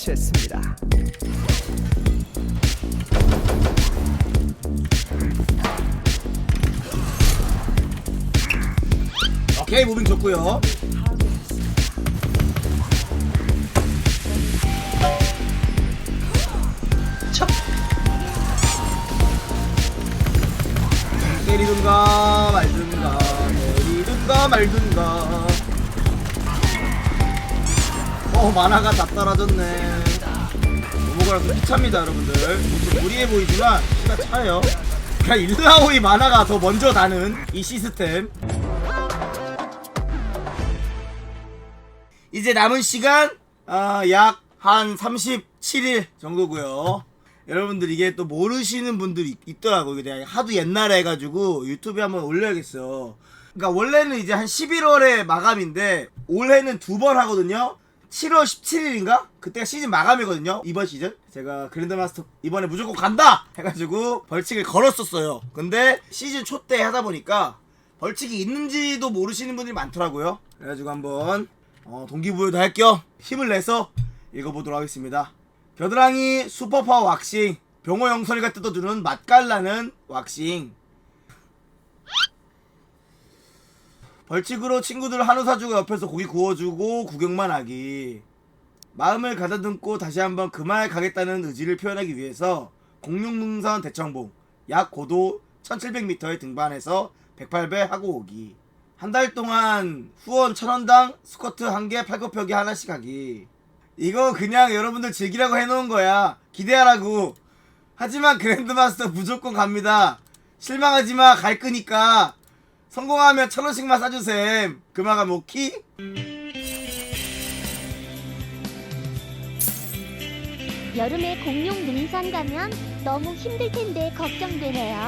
처치했습니다. 오케이 무빙 좋고요. 척. 때리든가 말든가 때리든가 말든가 어 만화가 다 떨어졌네 넘어가라서 피차입니다 여러분들 좀 무리해 보이지만 피가 차요 그냥 일라오이 만화가 더 먼저 다는 이 시스템 이제 남은 시간 아, 약한 37일 정도고요. 여러분들 이게 또 모르시는 분들이 있더라고요. 이게 내가 하도 옛날에 해가지고 유튜브에 한번 올려야겠어요. 그러니까 원래는 이제 한 11월에 마감인데 올해는 두 번 하거든요. 7월 17일인가? 그때가 시즌 마감이거든요. 이번 시즌. 제가 그랜드마스터 이번에 무조건 간다! 해가지고 벌칙을 걸었었어요. 근데 시즌 초 때 하다 보니까 벌칙이 있는지도 모르시는 분들이 많더라고요. 그래가지고 한번 어, 동기부여도 할 겸 힘을 내서 읽어보도록 하겠습니다. 겨드랑이 슈퍼파워 왁싱 병호 영설이가 뜯어주는 맛깔나는 왁싱 벌칙으로 친구들 한우 사주고 옆에서 고기 구워주고 구경만 하기. 마음을 가다듬고 다시 한번 그말 가겠다는 의지를 표현하기 위해서 공룡능선 대청봉 약 고도 1700m에 등반해서 108배 하고 오기. 한 달 동안 후원 1000원당 스쿼트 1개 팔굽혀기 하나씩 하기. 이거 그냥 여러분들 즐기라고 해놓은 거야. 기대하라고. 하지만 그랜드마스터 무조건 갑니다. 실망하지 마. 갈 거니까 성공하면 1000원씩만 싸주셈 그마가 뭐키? 여름에 공룡 능선 가면 너무 힘들 텐데 걱정되네요.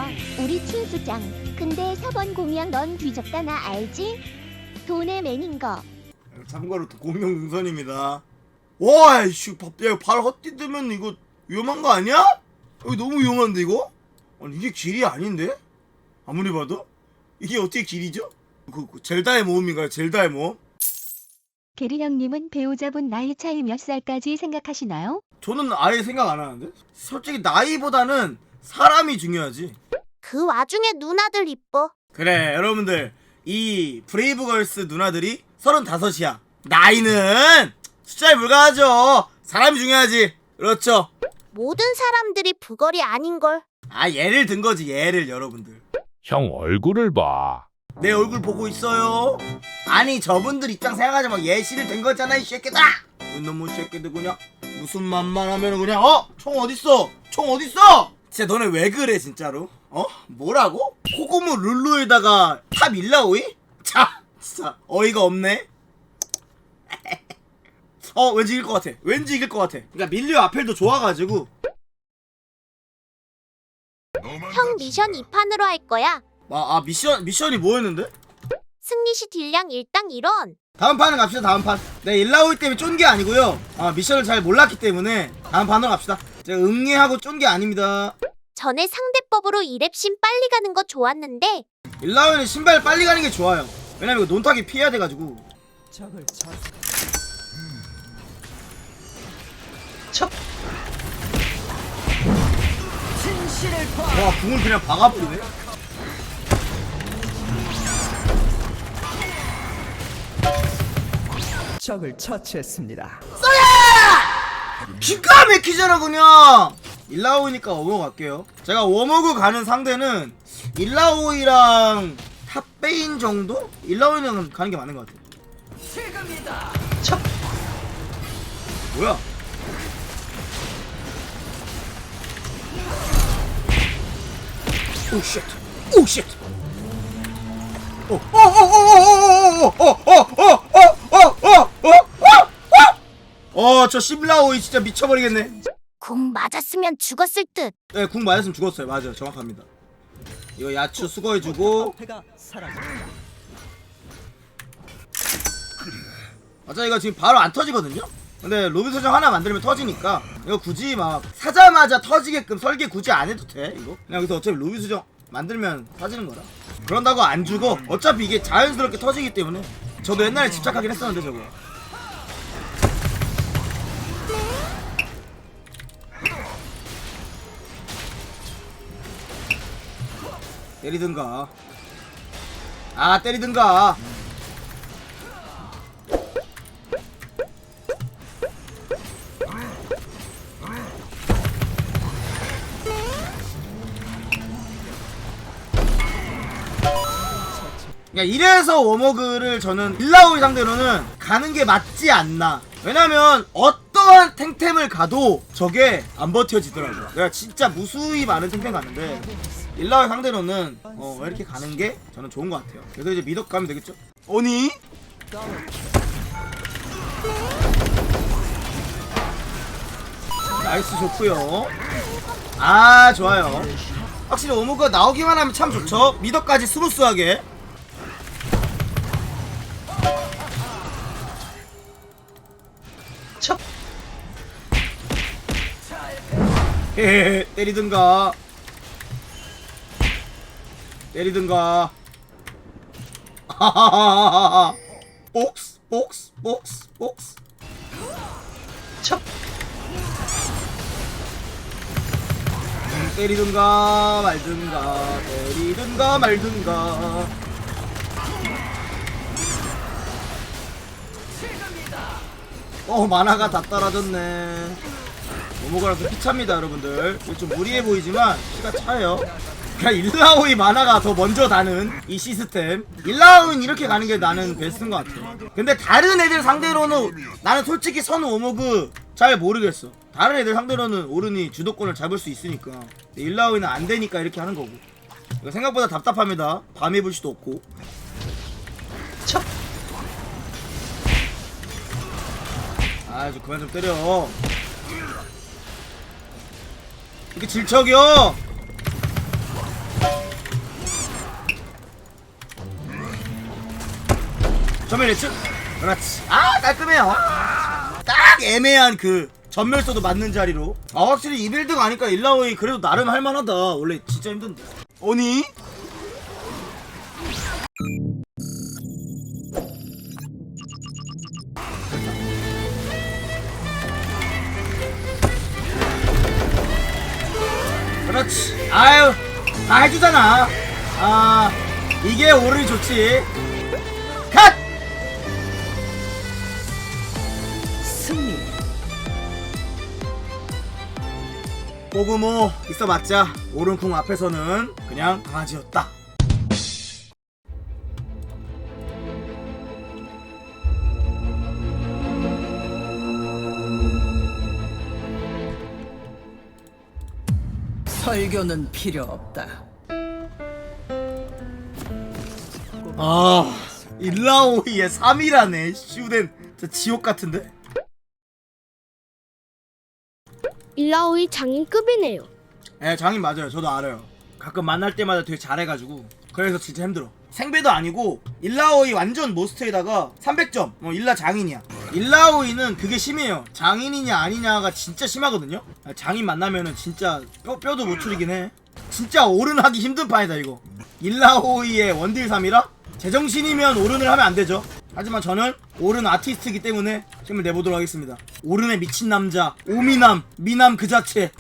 우리 춘수장. 근데 4번 공양 넌 뒤졌다 나 알지? 돈의 맨인 거. 참고로 공룡 능선입니다 와 이씨 야, 발 헛디디면 이거 위험한 거 아니야? 이거 너무 위험한데 이거? 아니 이게 길이 아닌데? 아무리 봐도? 이게 어떻게 길이죠? 그, 그 젤다의 모험인가요? 젤다의 모험? 게리 형님은 배우자분 나이 차이 몇 살까지 생각하시나요? 저는 아예 생각 안 하는데? 솔직히 나이보다는 사람이 중요하지 그 와중에 누나들 이뻐. 그래 여러분들 이 브레이브걸스 누나들이 35이야 나이는 숫자에 불과하죠 사람이 중요하지 그렇죠 모든 사람들이 부걸이 아닌 걸. 아 예를 든 거지 예를 여러분들 형 얼굴을 봐. 내 얼굴 보고 있어요 아니 저분들 입장 생각하지 마 예시를 든 거잖아 이 새끼다 너무 새끼들 그냥 무슨 맘만 하면 그냥 어? 총 어딨어? 총 어딨어? 진짜 너네 왜 그래 진짜로? 어? 뭐라고? 코고모 룰루에다가 탑 일라오이? 자 진짜 어이가 없네 어 왠지 이길 것 같아 왠지 이길 것 같아 그러니까 밀리오 아펠도 좋아가지고 형 미션 2판으로 할 거야. 아, 아 미션 미션이 뭐였는데? 승리시 딜량 1당 1원. 다음 판은 갑시다 다음 판. 네, 일라오이 때문에 쫀 게 아니고요. 아 미션을 잘 몰랐기 때문에 다음 판으로 갑시다. 제가 응애하고 쫀 게 아닙니다. 전에 상대법으로 2랩신 빨리 가는 거 좋았는데 일라오이는 신발 빨리 가는 게 좋아요. 왜냐면 이거 논타기 피해야 돼가지고. 처 와 궁을 그냥 박아버리네? 적을 처치했습니다. 기가 막히잖아 그냥! 일라오이니까 워머 갈게요. 제가 워머그 가는 상대는 일라오이랑 탑베인 정도? 일라오이는 가는 게 맞는 것 같아. 지금이다. 뭐야 오 쉣 오쉣 어저 심라오이 진짜 미쳐버리겠네 궁 맞았으면 죽었을 듯. 네, 궁 맞았으면 죽었어요. 맞아요. 정확합니다. 이거 야추 수거해주고. 맞아, 이거 지금 바로 안 터지거든요? 근데 로비 소정 하나 만들면 터지니까 이거 굳이 막 사자마자 터지게끔 설계 굳이 안 해도 돼 이거? 그냥 여기서 어차피 로비 소정 만들면 터지는 거라. 그런다고 안 주고 어차피 이게 자연스럽게 터지기 때문에 저도 옛날에 집착하긴 했었는데 저거. 때리든가. 아 때리든가. 그러니까 이래서 워머그를 저는 일라오이 상대로는 가는 게 맞지 않나. 왜냐면 어떠한 탱템을 가도 저게 안 버텨지더라고요. 내가 진짜 무수히 많은 탱템 갔는데 일라오이 상대로는 어, 왜 이렇게 가는 게 저는 좋은 것 같아요. 그래서 이제 미덕 가면 되겠죠? 오니? 나이스 좋고요. 아 좋아요. 확실히 오무가 나오기만 하면 참 좋죠? 미덕까지 스무스하게 헤헤헤 때리든가. 때리든가. 하하하하하 복스 복스 복스 복스. 첩 음, 때리든가 말든가. 때리든가 말든가 어 만화가 다 떨어졌네. 모모가라서 피차입니다 여러분들. 좀 무리해 보이지만 피가 차요. 그냥 일라오이 만화가 더 먼저 다는 이 시스템. 일라오이는 이렇게 가는 게 나는 베스트인 것 같아 근데 다른 애들 상대로는 나는 솔직히 선우 오모그 잘 모르겠어. 다른 애들 상대로는 오른이 주도권을 잡을 수 있으니까. 일라오이는 안 되니까 이렇게 하는 거고. 생각보다 답답합니다. 밤에 볼 수도 없고 아좀 그만 좀 때려. 이렇게 질척여 전멸 예측? 그렇지. 아 깔끔해요. 딱 애매한 그 전멸서도 맞는 자리로. 아 확실히 이빌드 가니까 일라오이 그래도 나름 할만하다. 원래 진짜 힘든데. 오니? 아유 다 해주잖아 아 이게 오른이 좋지 컷! 승리. 고구모 있어봤자 오른쿵 앞에서는 그냥 강아지였다 설교는 필요 없다. 아 일라오이의 3이라네. 슈덴 진짜 지옥 같은데? 일라오이 장인급이네요. 예 장인 맞아요. 저도 알아요. 가끔 만날 때마다 되게 잘해가지고. 그래서 진짜 힘들어. 생배도 아니고 일라오이 완전 모스트에다가 300점. 어, 일라 장인이야 일라오이는 그게 심해요. 장인이냐 아니냐가 진짜 심하거든요. 아, 장인 만나면은 진짜 뼈, 뼈도 못 추리긴 해. 진짜 오른하기 힘든 판이다 이거. 일라오이의 원딜 3이라? 제정신이면 오른을 하면 안 되죠. 하지만 저는 오른 아티스트이기 때문에 힘을 내보도록 하겠습니다. 오른의 미친 남자 오미남 미남 그 자체!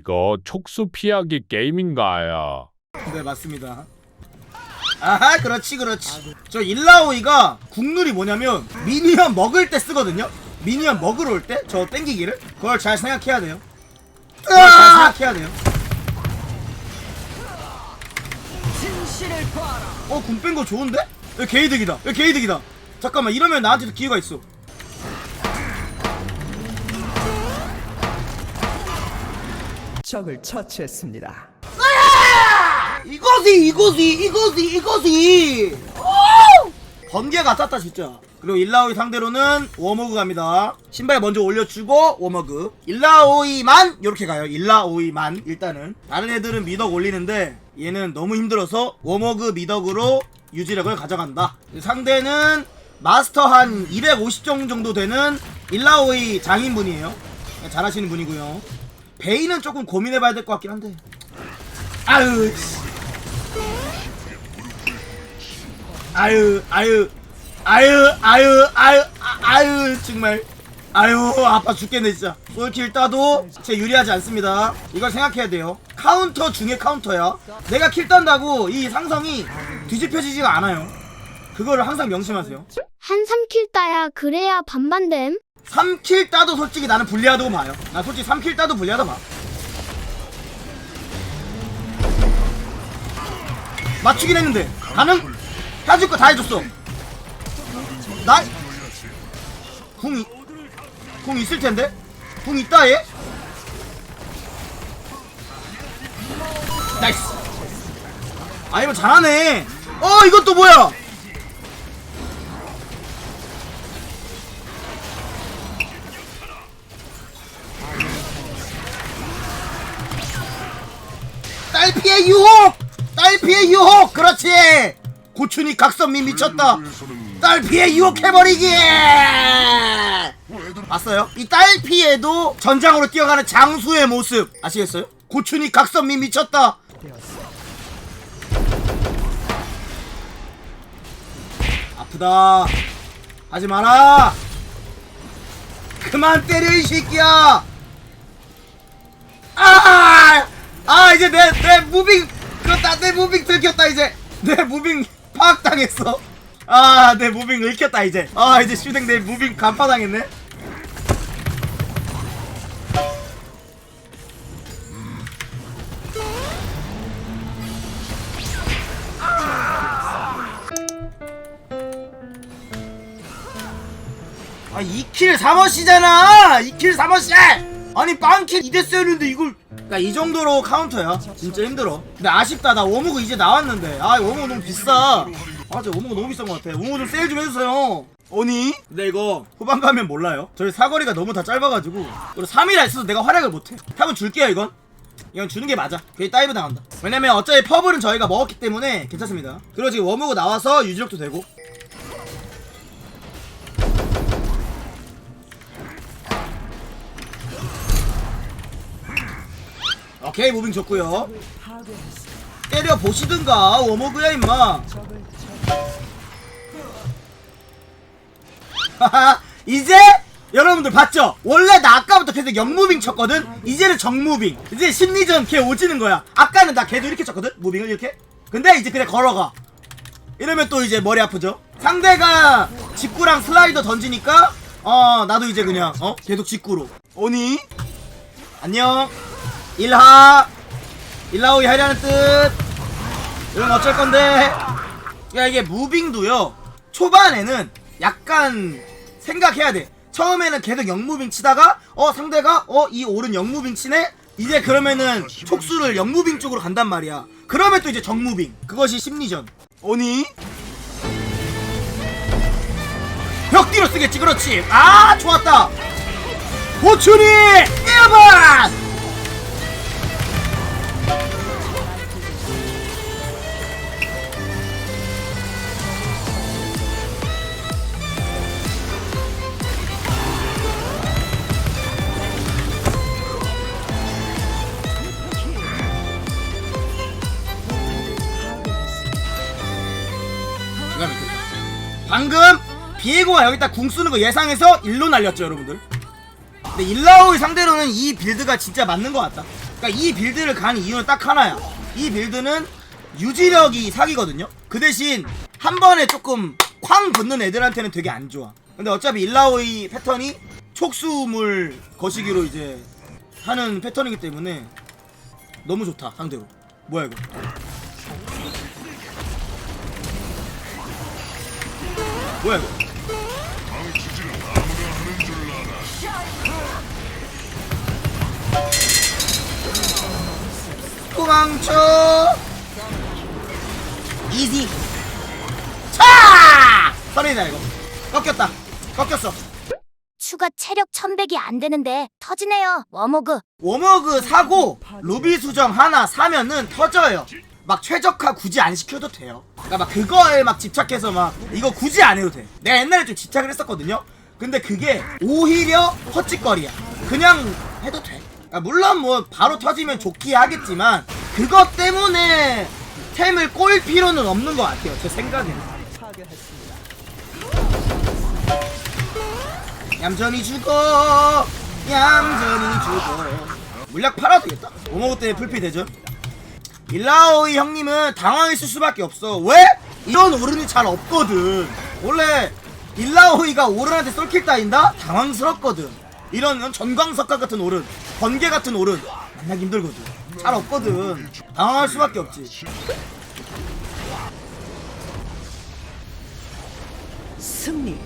이거 촉수 피하기 게임인가요? 네 맞습니다 아하 그렇지 그렇지 저 일라오이가 국룰이 뭐냐면 미니언 먹을 때 쓰거든요 미니언 먹으러 올 때 저 땡기기를 그걸 잘 생각해야 돼요 그걸 잘 생각해야 돼요 어, 군 뺀 거 좋은데? 왜 게이득이다. 왜 게이득이다. 잠깐만, 이러면 나한테도 기회가 있어. 적을 처치했습니다. 이거지, 이거지, 이거지, 이거지. 오! 번개 같았다, 진짜. 그리고 일라오이 상대로는 워머그 갑니다. 신발 먼저 올려주고 워머그. 일라오이만 이렇게 가요. 일라오이만 일단은. 다른 애들은 미덕 올리는데 얘는 너무 힘들어서 워머그 미덕으로 유지력을 가져간다. 상대는 마스터 한 250점 정도 되는 일라오이 장인분이에요. 잘하시는 분이고요. 베이는 조금 고민해봐야 될 것 같긴 한데. 아유, 씨. 아유, 아유, 아유, 아유, 아유, 아, 아유, 정말. 아유, 아파 죽겠네, 진짜. 솔킬 따도 제 유리하지 않습니다. 이걸 생각해야 돼요. 카운터 중에 카운터야. 내가 킬 딴다고 이 상성이 뒤집혀지지가 않아요. 그거를 항상 명심하세요. 한 3킬 따야 그래야 반반됨. 3킬 따도 솔직히 나는 불리하다고 봐요. 나 솔직히 3킬 따도 불리하다 봐. 맞추긴 했는데 가능? 해줄 거 다 해줬어. 나, 궁, 이, 궁 있을 텐데? 궁 있다 얘? 나이스. 아 이거 잘하네. 어또 뭐야? 딸피의 유혹! 딸피의 유혹! 그렇지! 고춘이 각선미 미쳤다! 딸피의 유혹해버리기! 봤어요? 이 딸피에도 전장으로 뛰어가는 장수의 모습 아시겠어요? 고춘이 각선미 미쳤다! 아프다 하지 마라 그만 때려 이 새끼야 아! 아 이제 내 내 무빙 그렇다. 내 무빙 들켰다 이제. 내 무빙 파악당했어. 아 내 무빙 읽혔다 이제. 아 이제 슈댕 내 무빙 간파당했네. 아 2킬 3어시잖아. 2킬 3어시 아니 빵킬 2대스였는데 이걸 그러니까 이 정도로 카운터야? 진짜 힘들어. 근데 아쉽다. 나 워무그 이제 나왔는데. 아 워무그 너무 비싸. 아 진짜 워무그 너무 비싼 것 같아. 워무그 좀 세일 좀 해주세요 오니? 근데 이거 후반 가면 몰라요. 저희 사거리가 너무 다 짧아가지고. 그리고 3이라 있어서 내가 활약을 못해. 한번 줄게요 이건. 이건 주는 게 맞아. 괜히 다이브 당한다. 왜냐면 어차피 퍼블은 저희가 먹었기 때문에 괜찮습니다. 그리고 지금 워무그 나와서 유지력도 되고 오케이 무빙 좋고요. 때려 보시든가 워머그야 임마. 이제 여러분들 봤죠? 원래 나 아까부터 계속 영무빙 쳤거든? 이제는 정무빙. 이제 심리전 걔 오지는 거야. 아까는 나 걔도 이렇게 쳤거든? 무빙을 이렇게? 근데 이제 그냥 걸어가. 이러면 또 이제 머리 아프죠? 상대가 직구랑 슬라이더 던지니까 어 나도 이제 그냥 어? 계속 직구로. 오니? 안녕 일하! 일라오이 하려는 뜻! 이건 어쩔 건데? 야 이게 무빙도요. 초반에는 약간 생각해야 돼. 처음에는 계속 영무빙 치다가 어 상대가 어 이 오른 영무빙 치네? 이제 그러면은 촉수를 영무빙 쪽으로 간단 말이야. 그러면 또 이제 정무빙. 그것이 심리전. 오니? 벽 뒤로 쓰겠지 그렇지. 아 좋았다. 고춘이! 1번 기가 막혔다. 방금 비에고가 여기다 궁 쓰는 거 예상해서 일로 날렸죠 여러분들. 근데 일라오이 상대로는 이 빌드가 진짜 맞는 것 같다 그러니까 이 빌드를 간 이유는 딱 하나야. 이 빌드는 유지력이 사기거든요. 그 대신 한 번에 조금 쾅 붙는 애들한테는 되게 안 좋아. 근데 어차피 일라오이 패턴이 촉수물 거시기로 이제 하는 패턴이기 때문에 너무 좋다 상대로. 뭐야 이거? 뭐야 이거 도망쳐 이지 차 설이다 이거 꺾였다 꺾였어 추가 체력 1100이 안 되는데 터지네요. 워머그. 워머그 사고 루비 수정 하나 사면은 터져요 막 최적화 굳이 안 시켜도 돼요. 그러니까 막 그거에 막 집착해서 막 이거 굳이 안 해도 돼. 내가 옛날에 좀 집착을 했었거든요. 근데 그게 오히려 헛짓거리야. 그냥 해도 돼. 그러니까 물론 뭐 바로 터지면 좋기 하겠지만 그것 때문에 템을 꼬일 필요는 없는 것 같아요. 제 생각에는. 얌전히 죽어 얌전히 죽어 물약 팔아도 되겠다 오모고 때문에 풀피 되죠 일라오이 형님은 당황했을 수밖에 없어 왜? 이런 오른이 잘 없거든 원래 일라오이가 오른한테 쏠킬 따인다? 당황스럽거든 이런 전광석화 같은 오른 번개 같은 오른 만나기 힘들거든 잘 없거든 당황할 수밖에 없지 승리.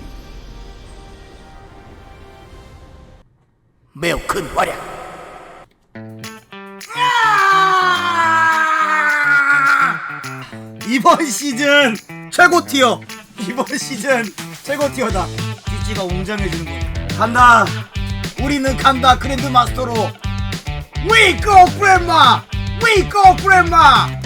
매우 큰 활약. 이번 시즌 최고 티어. 이번 시즌 최고 티어다. GG가 웅장해지는 거. 간다. 우리는 간다 그랜드 마스터로. We go grandma. We go grandma.